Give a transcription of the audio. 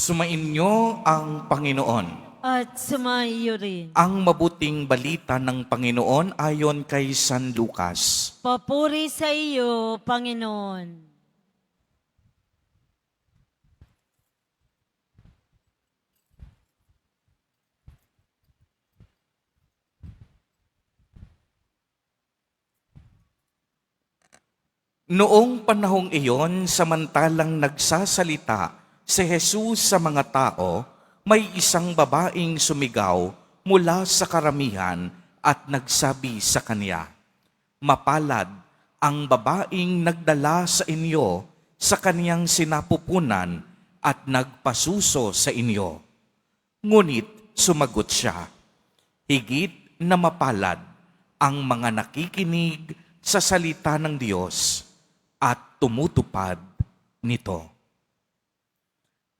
Sumainyo ang Panginoon. at sumaiyo rin. Ang mabuting balita ng Panginoon ayon kay San Lucas. Papuri sa iyo, Panginoon. Noong panahong iyon, samantalang nagsasalita si Jesus sa mga tao, may isang babaeng sumigaw mula sa karamihan at nagsabi sa kanya, Mapalad ang babaeng nagdala sa inyo sa kaniyang sinapupunan at nagpasuso sa inyo. Ngunit sumagot siya, Higit na mapalad ang mga nakikinig sa salita ng Diyos at tumutupad nito.